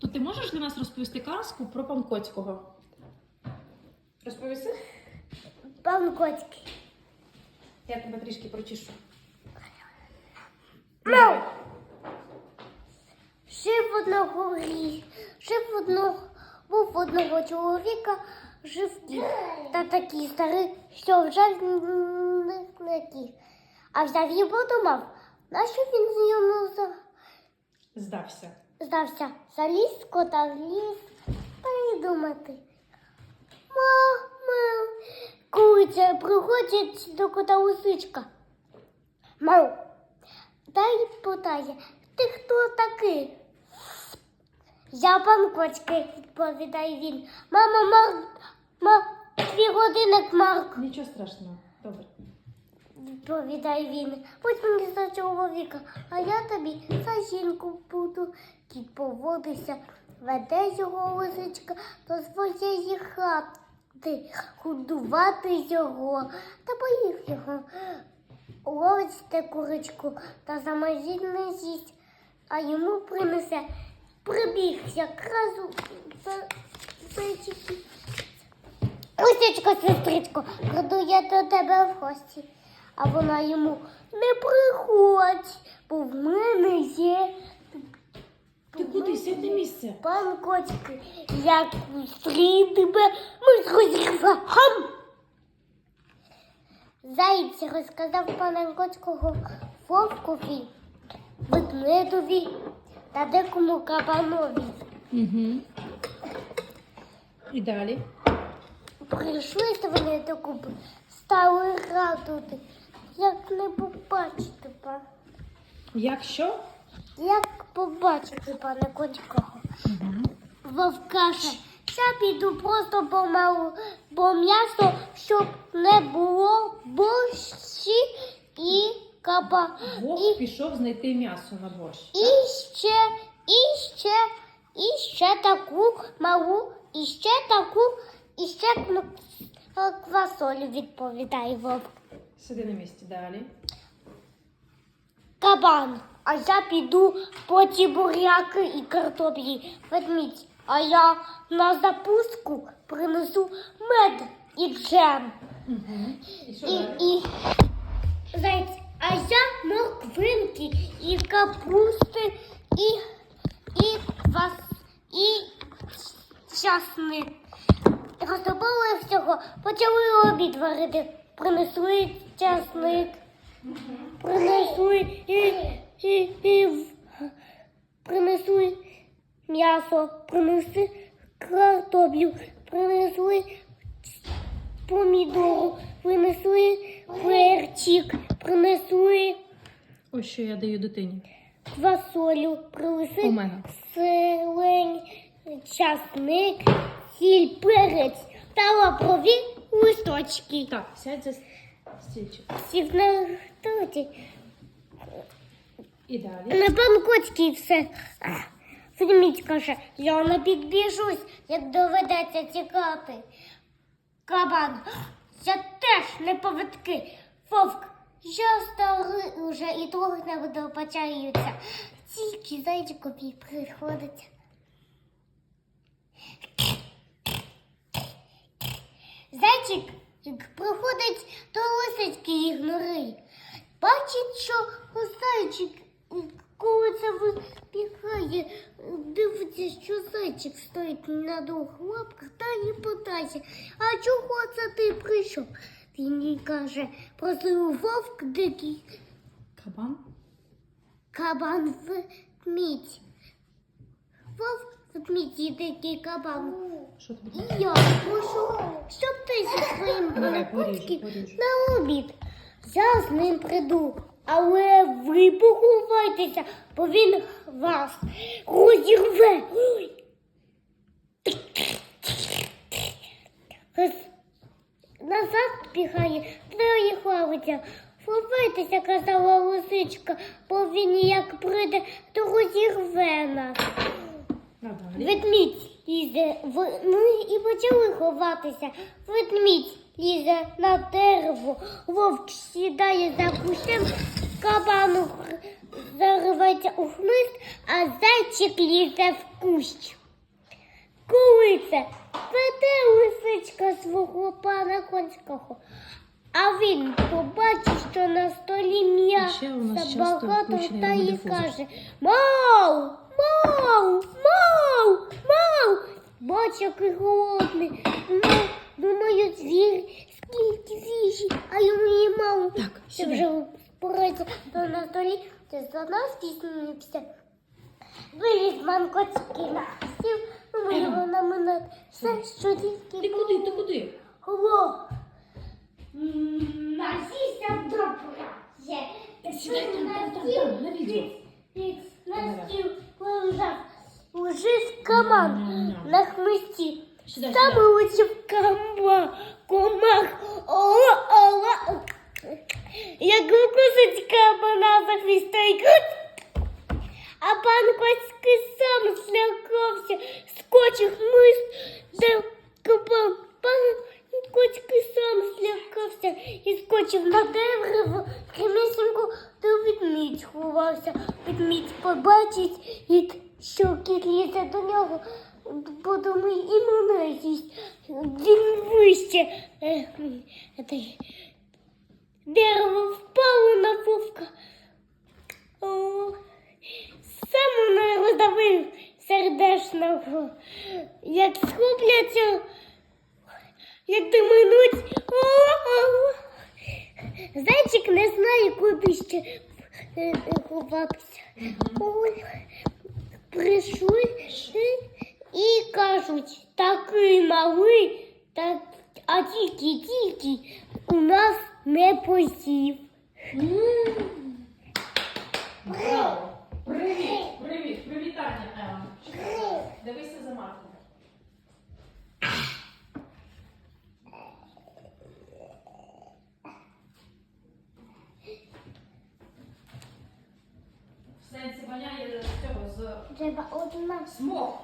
То ти можеш для нас розповісти казку про Панкоцького? Розповісти? Пан Коцький. Я тебе трішки прочішу. Мяу. Жив одного рі- жив одного, був в одного чоловіка, жив кіт. Та такий старий, що вже не, не кіт. А взяв і подумав, нащо він йому за- Здався. Здався заліз, кота в ліс, придумати. Мама, куриця приходить до кота лисичка. Мау, дай питає, ти хто такий? Я пан Коцький, відповідає він. Мама, Марк, ма, твій годинник Марк, Нічого страшного. Відповідає він. Будь мені за чоловіка, а я тобі за жінку буду. Кіт поводився, веде його лисичка до своєї хати, годувати його та поїв його. Ловить те курочку та замазіть не з'їсть, а йому принесе. Прибіг якраз за- зайчики. Лисичко, сестричко, приду я до тебе в гості. А вона йому не приходь, бо в мене є Ти куди? Сядь місце. пан Коцький. Як зустрів тебе, ми зрозріва. Хам! Заєць розказав пана Коцького вовкові, ведмедові та декому кабанові. Угу. І далі. Прийшли вони до купи, стали радувати, як не побачити пана. Якщо? Як побачити пана Коцького? Вовк каже, я піду просто помалу, бо м'ясо, щоб не було борщі і каба. Вовк І, пішов знайти м'ясо на борщ. і ще, і ще, і ще таку малу, і ще таку, і ще квасолю, відповідає вовк. Сиди на місці. Далі. Кабан, а я піду по ті буряки і картоплі. Ведмідь, а я на запуску принесу мед і джем. Угу. І що І, далі? і зайць, а я морквинки і капусти, і, і квас, і часник. Розробили всього, почали обід варити, принесли часник, принесли і, і, і, принесли м'ясо, принесли картоплю, принесли помідору, принесли перчик, принесли Ось що я даю дитині. квасолю, принесли зелень, часник, сіль, перець та лапрові листочки. Так, сядь за стільчик. Сів на тоді. І далі. На панкоцький все. Ведмідь каже, я не підбіжусь, як доведеться тікати. Кабан, я теж не повідки. Вовк, я старий уже і трохи не водопачаються. Тільки зайчикові приходиться. Зайчик як приходить до лисички ігнори. Бачить, що зайчик, коли це вибігає, дивиться, що зайчик стоїть на двох лапках та і питає, а чого це ти прийшов? Він їй каже, просив вовк дикий, Кабан. кабан ведмідь. Вовк і дикий кабан. Що тобі? І я прошу, щоб ти зі своїм поріжу. на обід. Я з ним приду, але ви поховайтеся, бо він вас розірве. Назад бігає, троє ховиться. Ховайтеся, казала лисичка, бо він як прийде, то розірве нас. Ведмідь лізе в ну і почали ховатися. Ведмідь лізе на дерево, вовк сідає за кущем, кабану заривається у хмист, а зайчик лізе в кущ. Коли це веде лисичка свого пана конського, а він побачив, що на столі м'яса багато та й каже Мау, мау, мау, мау. Бач, який голодний. Ну, думаю, звір, скільки їжі, а йому її мало. Так, Ще сідай. вже спорається, то на столі ти за нас тіснився. Виліз манкоцький на сів, ну Ага. його наминати. Все, що тільки Ти куди? Ти куди? Алло. Насіся добра. Сідай там, там, там, там, на відео. На лежав. Лежить комар на. Сідай, Там лучив комар. Комар. Ола, ола. Як укусить кабана за хвіста і. А пан Коцький сам злякався, скочив хмист, де кабан. Пан Коцький сам злякався і скочив на дерево, прямісінько до ведмідь ховався. Ведмідь побачить, і що кіт лізе до нього, подумає і мене з'їсть. Він вище. Дерево впало на вовка. Сам мене роздавив сердешного. Як схопляться, як доминуть. О-о-о. Зайчик не знає, куди ще е, е, ховатися. Прийшли е, і кажуть, такий малий, так, а тільки-тільки у нас не посів. Браво! Привіт! Привіт! Привітання. Дивися за Марком. В сенсі воняє з цього з Треба одна. смог.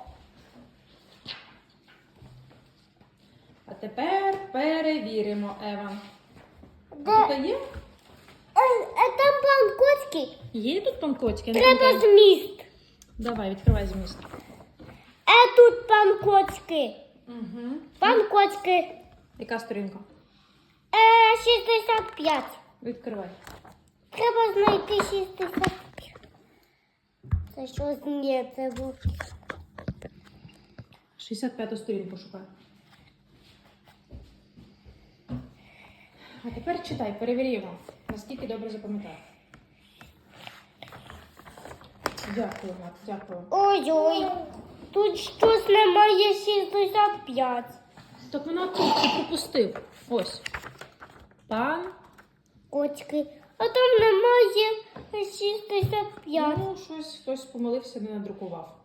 А тепер перевіримо, Ева. Де? Тут є? Е, е, там панкоцьки. Є тут пан Коцький? Треба зміст. Давай, відкривай зміст. Е, тут пан Коцький. Угу. Панкоцьки. Яка сторінка? Е, 65. Відкривай. Треба знайти 65. Це щось ні, це був. 65 сторінку шукай. А тепер читай, перевіримо, наскільки добре запам'ятав. Дякую, Мат, дякую. Ой-ой. Тут щось немає 65. Так вона тут ти пропустив. Ось. Пан. Коцький. А там немає 65. Ну, щось хтось помилився, не надрукував.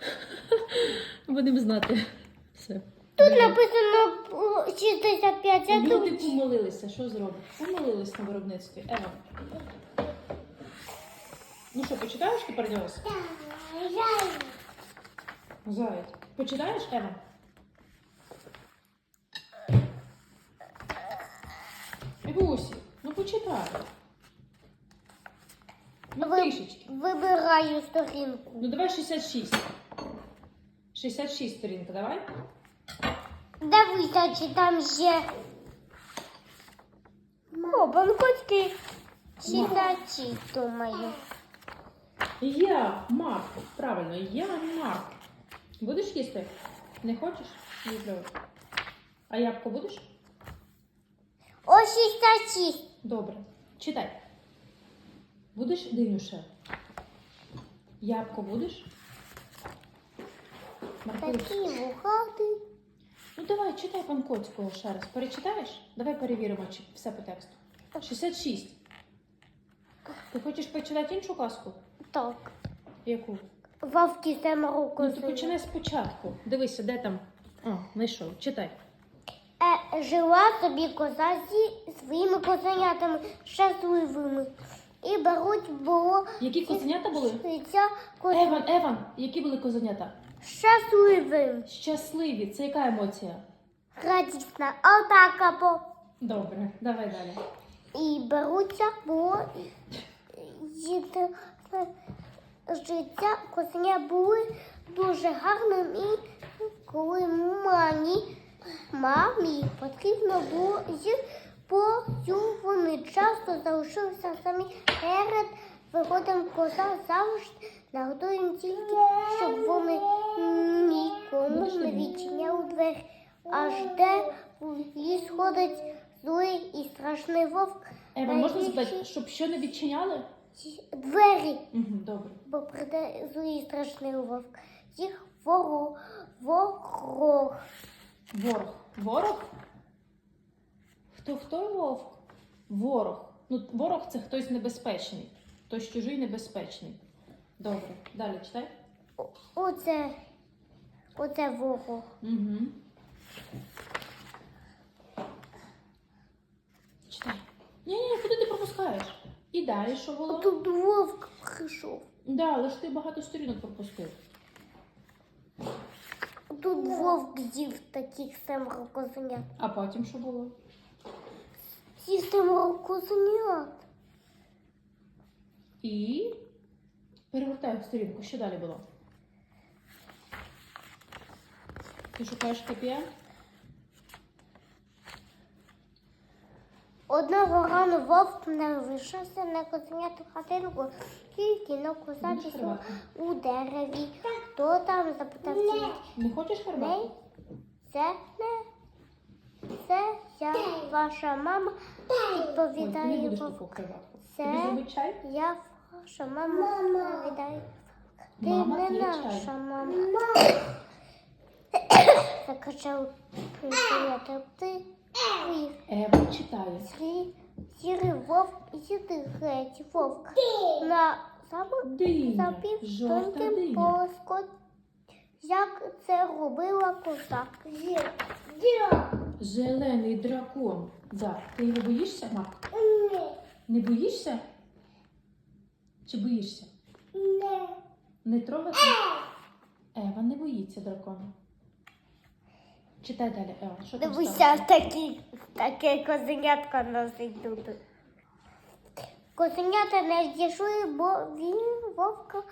Будемо знати. Все. Тут написано о, 65, а Люди тут помилилися, що зробить? Помилились на виробництві. Ева. Ну що, почитаєш тепер Діос? Заяць. Почитаєш, Ева? Івусі, ну почитай. Ну, трішечки. вибираю сторінку. Ну давай 66. 66 сторінка, давай. Дивися, чи там ще. О, банкотський 66, думаю. Я, Марк. Правильно, я Марк. Будеш їсти? Не хочеш? Не треба. А ябко будеш? О, 66. Добре. Читай. Будеш динюше? Ябко будеш? Маркусь. Такі вухати. Ну давай, читай пан Коцького ще раз. Перечитаєш? Давай перевіримо, чи все по тексту. 66. Ти хочеш почитати іншу казку? Так. Яку? Вовки семеро Ну ти починай спочатку. Дивися, де там. О, знайшов. Читай. Е, жила собі коза зі своїми козенятами щасливими. І беруть було Які козенята були? ця коза Еван, Еван, які були козенята? щасливим. Щасливі. Це яка емоція? Радісна. Отак або. Добре, давай далі. І беруться було е, життя козеня були дуже гарним і коли мамі, мамі потрібно було їх бою, вони часто залишилися самі перед виходом коза завжди нагодуємо тільки, щоб вони нікому не відчиняли двері. Аж де в ліс ходить злий і страшний вовк. Ева, можна запитати, щоб що не відчиняли? Двері, Угу, добре. бо прийде злий і страшний вовк. Їх ворог, ворог. Ворог. Ворог? Хто хто вовк? Ворог. Ну, ворог це хтось небезпечний. Хтось чужий небезпечний. Добре. Далі читай. Оце, оце ворог. Угу. Читай. Ні, ні, куди ти пропускаєш? І далі що було? Тут вовк прийшов. Да, але ж ти багато сторінок пропустив. Тут вовк з'їв таких семеро козенят. А потім що було? Семеро козенят. І перегортаю сторінку. Що далі було? Ти шукаєш копія? Одного рану вовк не лишився на козеняту хатинку, тільки на коза Будеш пішла хербатку? у дереві. Хто там запитав тільки? Не хочеш Не, це не. Це я, ваша мама, не відповідає вовк. Це-? Я ваша мама, відповідає. Ти Мама не наша мама. Закачав приятель. Ти Ева читає. сірий вовк і сірий геть вовк. На запів тонким диня. полоском, як це робила коза. Зелений дракон. Да. Ти його боїшся, Марк? Не боїшся? Чи боїшся? Не трогати? Ева не боїться дракона. Читай далі, Ева. Що там Дивися, сталося? такі, таке козенятко носить тут. Козенята не зійшли, бо він вовка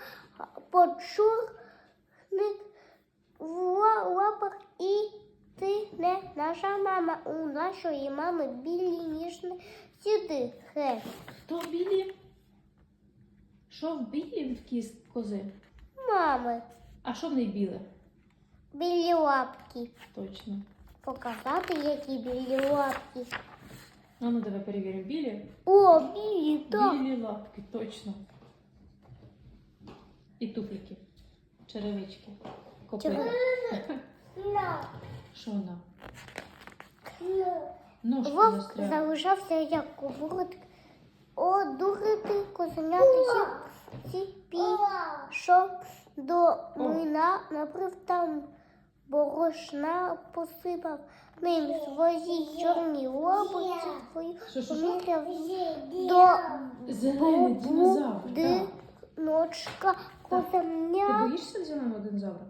почурник в ла- лапах і ти не наша мама. У нашої мами білі ніжні сіди. Хе. Хто білі? Що в білі в кіз кози? Мами, А що в неї біле? білі лапки. Точно. Показати, які білі лапки. А ну давай перевіримо. Білі? О, білі, так. Білі лапки, точно. І туфлики. Черевички. Копита. Що вона? Ножку Вовк залишався як кувурик. Одурити козенята сі пішов до млина, набрив там борошна, посипав ним свої чорні лобиці, свою Що, що, що? поміряв до Зелений динозавр. так. будиночка Ти боїшся зеленого динозавра?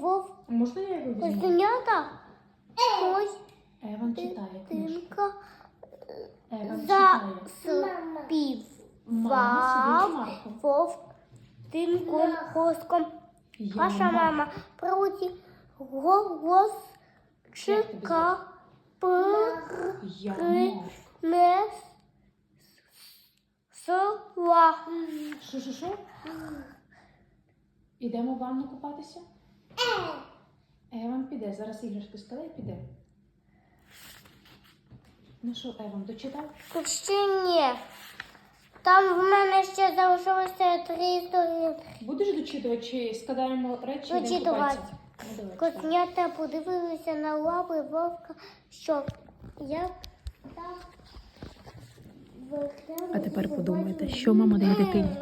Вовк можна я його візьму? козенята. Ось Еван читає книжку. дитинка Еван за читає. співав Мама сидить вовк тинком хоском. Я Ваша мама проти голос чека Я слова. Що, що, що? Ідемо в ванну купатися? Піде. Зараз іграшки складе і піде. Ну що, Еван, дочитав? Ще ні. Там в мене ще залишилося три історії. Будеш дочитувати чи складаємо речі? і йдемо Дочитувати. купатися? Ну, давай, читай. Подивилися на лапи вовка, що як так А тепер подумайте, що мама дає дитині?